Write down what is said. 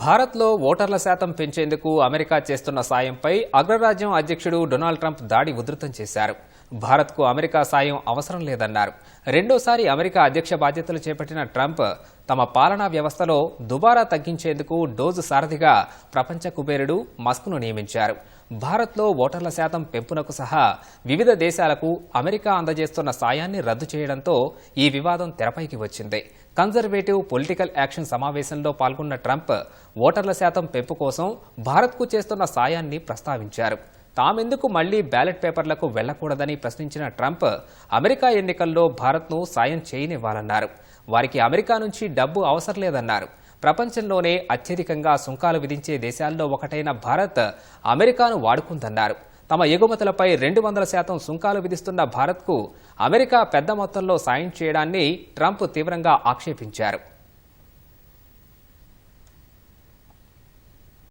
భారత్లో ఓటర్ల శాతం పెంచేందుకు అమెరికా చేస్తున్న సాయంపై అగ్రరాజ్యం అధ్యక్షుడు డొనాల్డ్ ట్రంప్ దాడి ఉధృతం చేశారు. భారత్కు అమెరికా సాయం అవసరం లేదన్నారు. రెండోసారి అమెరికా అధ్యక్ష బాధ్యతలు చేపట్టిన ట్రంప్ తమ పాలనా వ్యవస్థలో దుబారా తగ్గించేందుకు డోజు సారథిగా ప్రపంచ కుబేరుడు మస్క్ను నియమించారు. భారత్లో ఓటర్ల శాతం పెంపునకు సహా వివిధ దేశాలకు అమెరికా అందజేస్తున్న సాయాన్ని రద్దు చేయడంతో ఈ వివాదం తెరపైకి వచ్చింది. కన్జర్వేటివ్ పొలిటికల్ యాక్షన్ సమావేశంలో పాల్గొన్న ట్రంప్ ఓటర్ల శాతం పెంపు కోసం భారత్కు చేస్తున్న సాయాన్ని ప్రస్తావించారు. తామెందుకు మళ్ళీ బ్యాలెట్ పేపర్లకు వెళ్ళకూడదని ప్రశ్నించిన ట్రంప్ అమెరికా ఎన్నికల్లో భారత్ను సాయం చేయనివ్వాలన్నారు. వారికి అమెరికా నుంచి డబ్బు అవసరం లేదన్నారు. ప్రపంచంలోనే అత్యధికంగా సుంకాలు విధించే దేశాల్లో ఒకటైన భారత్ అమెరికాను వాడుకుందన్నారు. తమ ఎగుమతులపై రెండు వందల శాతం సుంకాలు విధిస్తున్న భారత్కు అమెరికా పెద్ద మొత్తంలో సాయం చేయడాన్ని ట్రంప్ తీవ్రంగా ఆక్షేపించారు.